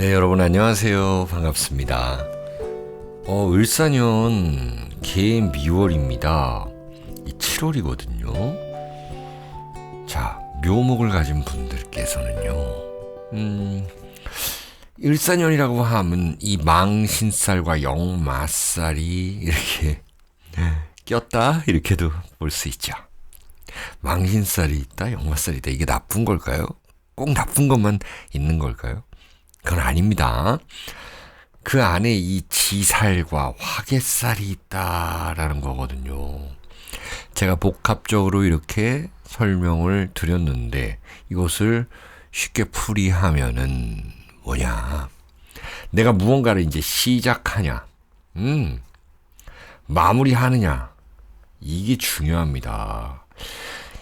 네, 여러분 안녕하세요. 반갑습니다. 어, 을사년 개미월입니다. 이 7월이거든요. 자, 묘목을 가진 분들께서는요. 음, 일사년이라고 하면 이 망신살과 영마살이 이렇게 꼈다 이렇게도 볼 수 있죠. 망신살이 있다, 영마살이 있다. 이게 나쁜 걸까요? 꼭 나쁜 것만 있는 걸까요? 그건 아닙니다. 그 안에 이 지살과 화개살이 있다라는 거거든요. 제가 복합적으로 이렇게 설명을 드렸는데 이것을 쉽게 풀이하면은 뭐냐. 내가 무언가를 이제 시작하냐. 음. 마무리하느냐. 이게 중요합니다.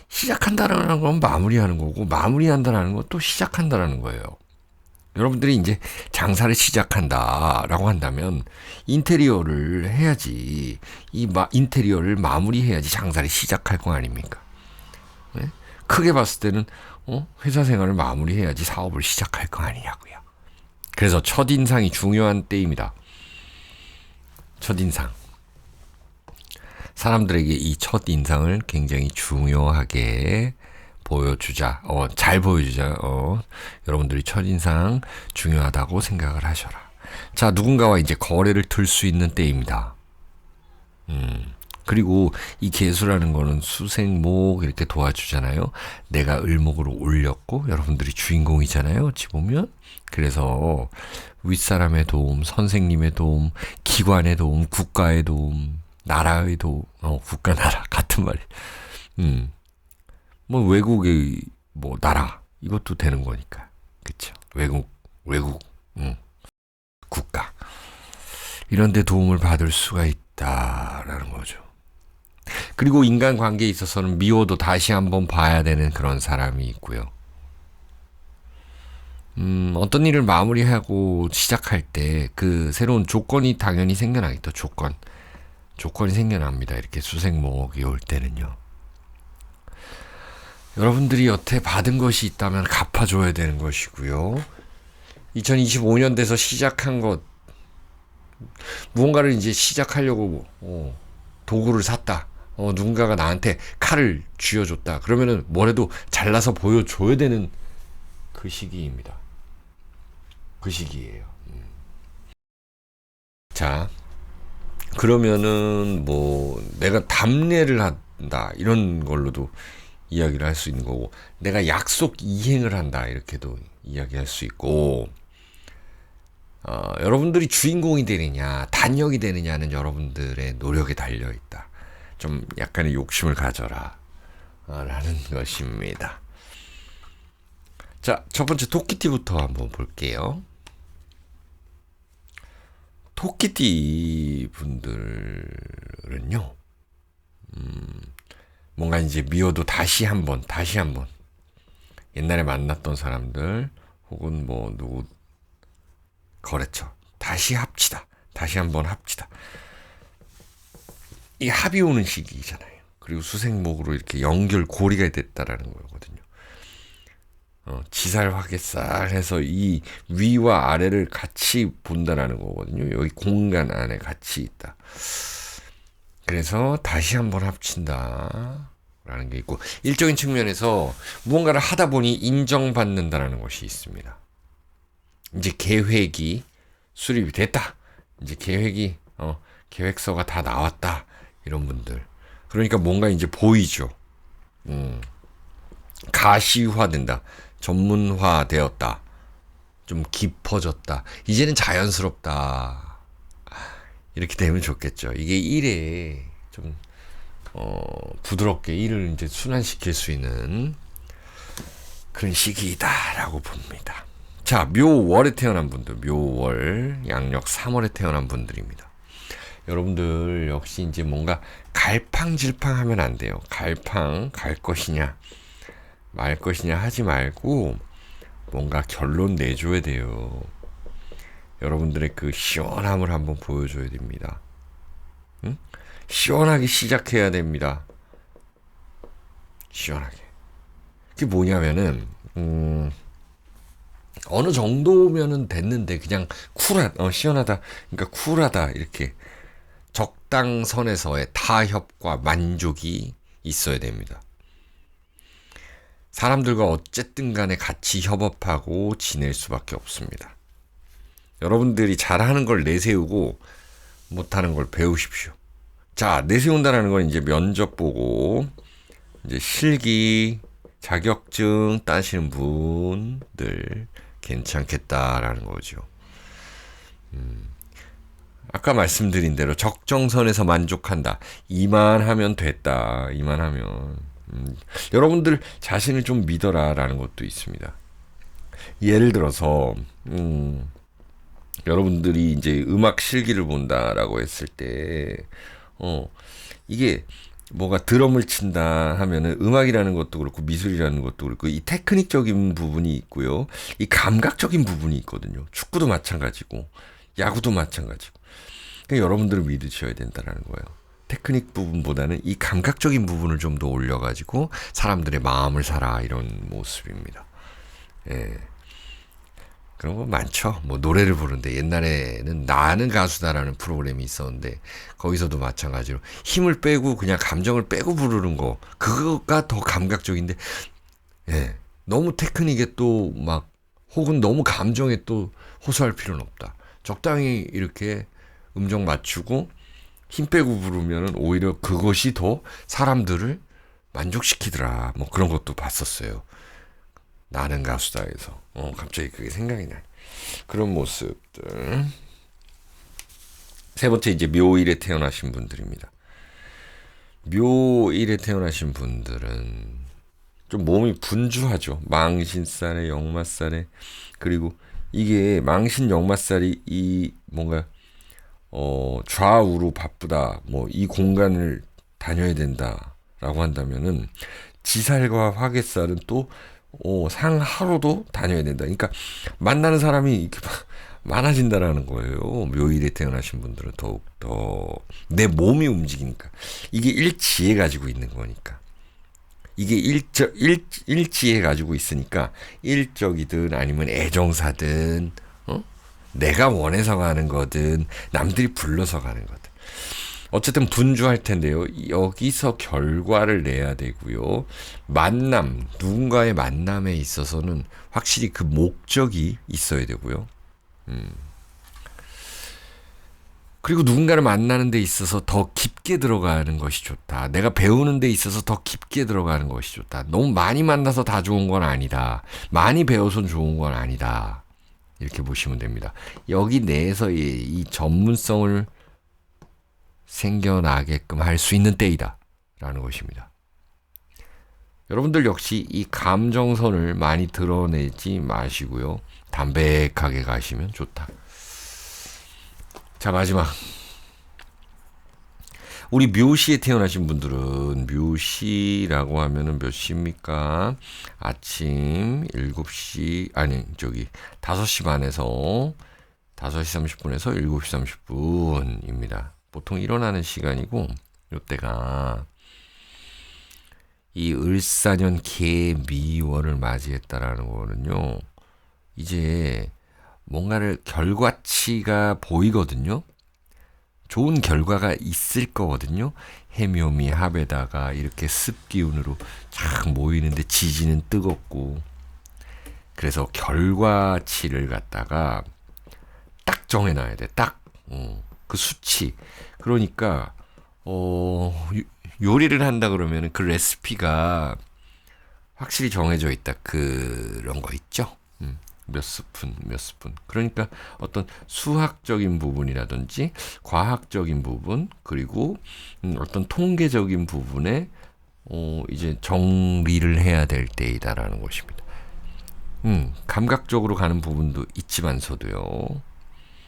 시작한다라는 건 마무리하는 거고 마무리한다라는 건 또 시작한다라는 거예요. 여러분들이 이제 장사를 시작한다라고 한다면 인테리어를 해야지 이 마, 인테리어를 마무리해야지 장사를 시작할 거 아닙니까? 네? 크게 봤을 때는 어? 회사 생활을 마무리해야지 사업을 시작할 거 아니냐고요. 그래서 첫 인상이 중요한 때입니다. 첫 인상. 사람들에게 이 첫 인상을 굉장히 중요하게 보여주자, 어, 잘 보여주자, 어, 여러분들이 첫인상 중요하다고 생각을 하셔라. 자, 누군가와 이제 거래를 틀수 있는 때입니다. 음, 그리고 이 개수라는 거는 수생목 이렇게 도와주잖아요. 내가 을목으로 올렸고, 여러분들이 주인공이잖아요. 어찌 보면. 그래서 윗사람의 도움, 선생님의 도움, 기관의 도움, 국가의 도움, 나라의 도움, 어, 국가, 나라, 같은 말이. 음. 뭐 외국의 뭐 나라 이것도 되는 거니까 그쵸 외국 외국 음, 국가 이런데 도움을 받을 수가 있다라는 거죠. 그리고 인간 관계에 있어서는 미워도 다시 한번 봐야 되는 그런 사람이 있고요. 음, 어떤 일을 마무리하고 시작할 때 그 새로운 조건이 당연히 생겨나겠죠. 조건. 조건이 생겨납니다. 이렇게 수생목이 올 때는요. 여러분들이 여태 받은 것이 있다면 갚아줘야 되는 것이고요. 2025년 돼서 시작한 것, 무언가를 이제 시작하려고 어, 도구를 샀다. 어, 누군가가 나한테 칼을 쥐어줬다. 그러면은 뭐래도 잘라서 보여줘야 되는 그 시기입니다. 그 시기예요. 음. 자, 그러면은 뭐 내가 담례를 한다 이런 걸로도 이야기를 할 수 있는 거고 내가 약속 이행을 한다 이렇게도 이야기할 수 있고 어, 여러분들이 주인공이 되느냐 단역이 되느냐는 여러분들의 노력에 달려 있다. 좀 약간의 욕심을 가져라 어, 라는 것입니다. 자, 첫 번째 토끼띠부터 한번 볼게요. 토끼띠 분들은요, 음, 뭔가 이제 미워도 다시 한번, 다시 한번. 옛날에 만났던 사람들, 혹은 뭐, 누구, 거래처. 다시 합치다. 다시 한번 합치다. 이 합이 오는 시기잖아요. 그리고 수생목으로 이렇게 연결 고리가 됐다라는 거거든요. 어, 지살 화개살 해서 이 위와 아래를 같이 본다라는 거거든요. 여기 공간 안에 같이 있다. 그래서 다시 한번 합친다. 라는 게 있고, 일적인 측면에서 무언가를 하다 보니 인정받는다라는 것이 있습니다. 이제 계획이 수립이 됐다. 이제 계획이, 어, 계획서가 다 나왔다. 이런 분들. 그러니까 뭔가 이제 보이죠. 음. 가시화된다. 전문화 되었다. 좀 깊어졌다. 이제는 자연스럽다. 이렇게 되면 좋겠죠. 이게 일에 좀 어, 부드럽게 일을 이제 순환시킬 수 있는 그런 시기이다라고 봅니다. 자, 묘월에 태어난 분들, 묘월, 양력 3월에 태어난 분들입니다. 여러분들 역시 이제 뭔가 갈팡질팡 하면 안 돼요. 갈팡, 갈 것이냐, 말 것이냐 하지 말고 뭔가 결론 내줘야 돼요. 여러분들의 그 시원함을 한번 보여줘야 됩니다. 응? 시원하게 시작해야 됩니다. 시원하게. 그게 뭐냐면은, 음, 어느 정도면은 됐는데 그냥 쿨하, 어, 시원하다. 그러니까 쿨하다 이렇게 적당선에서의 타협과 만족이 있어야 됩니다. 사람들과 어쨌든 간에 같이 협업하고 지낼 수밖에 없습니다. 여러분들이 잘하는 걸 내세우고 못하는 걸 배우십시오. 자, 내세운다라는 건 이제 면접 보고 이제 실기 자격증 따시는 분들 괜찮겠다라는 거죠. 음, 아까 말씀드린 대로 적정선에서 만족한다. 이만 하면 됐다. 이만 하면 음, 여러분들 자신을 좀 믿어라라는 것도 있습니다. 예를 들어서 음, 여러분들이 이제 음악 실기를 본다라고 했을 때, 어, 이게 뭐가 드럼을 친다 하면은 음악이라는 것도 그렇고 미술이라는 것도 그렇고 이 테크닉적인 부분이 있고요. 이 감각적인 부분이 있거든요. 축구도 마찬가지고 야구도 마찬가지고. 그러니까 여러분들을 믿으셔야 된다라는 거예요. 테크닉 부분보다는 이 감각적인 부분을 좀 더 올려가지고 사람들의 마음을 사라 이런 모습입니다. 예. 그런 거 많죠. 뭐 노래를 부르는데 옛날에는 나는 가수다라는 프로그램이 있었는데 거기서도 마찬가지로 힘을 빼고 그냥 감정을 빼고 부르는 거 그거가 더 감각적인데 예. 너무 테크닉에 또 막 혹은 너무 감정에 또 호소할 필요는 없다. 적당히 이렇게 음정 맞추고 힘 빼고 부르면은 오히려 그것이 더 사람들을 만족시키더라. 뭐 그런 것도 봤었어요. 나는 가수다에서. 어 갑자기 그게 생각이 나. 그런 모습들. 세 번째 이제 묘일에 태어나신 분들입니다. 묘일에 태어나신 분들은 좀 몸이 분주하죠. 망신살에 역마살에. 그리고 이게 망신 역마살이 이 뭔가 어 좌우로 바쁘다 뭐 이 공간을 다녀야 된다라고 한다면은 지살과 화개살은 또 어, 상하루도 다녀야 된다. 그러니까 만나는 사람이 이렇게 많아진다라는 거예요. 묘일에 태어나신 분들은 더욱 더 내 몸이 움직이니까 이게 일치해 가지고 있는 거니까 이게 일적 일 일치해 가지고 있으니까 일적이든 아니면 애정사든 어? 내가 원해서 가는 거든 남들이 불러서 가는 거든 어쨌든 분주할 텐데요. 여기서 결과를 내야 되고요. 만남, 누군가의 만남에 있어서는 확실히 그 목적이 있어야 되고요. 음. 그리고 누군가를 만나는 데 있어서 더 깊게 들어가는 것이 좋다. 내가 배우는 데 있어서 더 깊게 들어가는 것이 좋다. 너무 많이 만나서 다 좋은 건 아니다. 많이 배워서 좋은 건 아니다. 이렇게 보시면 됩니다. 여기 내에서 이, 이 전문성을 생겨나게끔 할 수 있는 때이다. 라는 것입니다. 여러분들 역시 이 감정선을 많이 드러내지 마시고요. 담백하게 가시면 좋다. 자, 마지막. 우리 묘시에 태어나신 분들은 묘시라고 하면은 몇 시입니까? 아침 7시, 아니, 저기, 5시 반에서 5시 30분에서 7시 30분입니다. 보통 일어나는 시간이고 요때가 이 을사년 개미월을 맞이했다라는 거는요. 이제 뭔가를 결과치가 보이거든요. 좋은 결과가 있을 거거든요. 해묘미 합에다가 이렇게 습기운으로 쫙 모이는데 지지는 뜨겁고 그래서 결과치를 갖다가 딱 정해놔야 돼. 딱. 어. 그 수치. 그러니까 어 요리를 한다 그러면 그 레시피가 확실히 정해져 있다. 그런 거 있죠. 음, 몇 스푼, 몇 스푼. 그러니까 어떤 수학적인 부분이라든지 과학적인 부분, 그리고 음, 어떤 통계적인 부분에 어, 이제 정리를 해야 될 때이다라는 것입니다. 음, 감각적으로 가는 부분도 있지만서도요.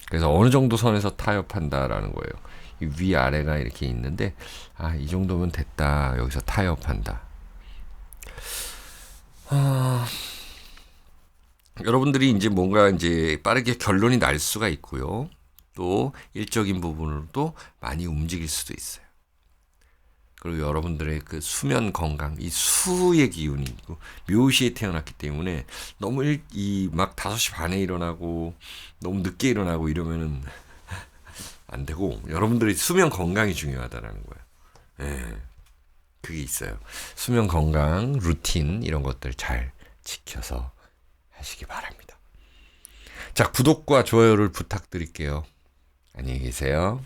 그래서 어느 정도 선에서 타협한다라는 거예요. 위 아래가 이렇게 있는데 아 이 정도면 됐다 여기서 타협한다. 아, 여러분들이 이제 뭔가 이제 빠르게 결론이 날 수가 있고요. 또 일적인 부분으로도 많이 움직일 수도 있어요. 그리고 여러분들의 그 수면 건강, 이 수의 기운이 있고 묘시에 태어났기 때문에 너무 이 막 5시 반에 일어나고 너무 늦게 일어나고 이러면은 안 되고 여러분들의 수면 건강이 중요하다라는 거예요. 예. 그게 있어요. 수면 건강, 루틴 이런 것들 잘 지켜서 하시기 바랍니다. 자, 구독과 좋아요를 부탁드릴게요. 안녕히 계세요.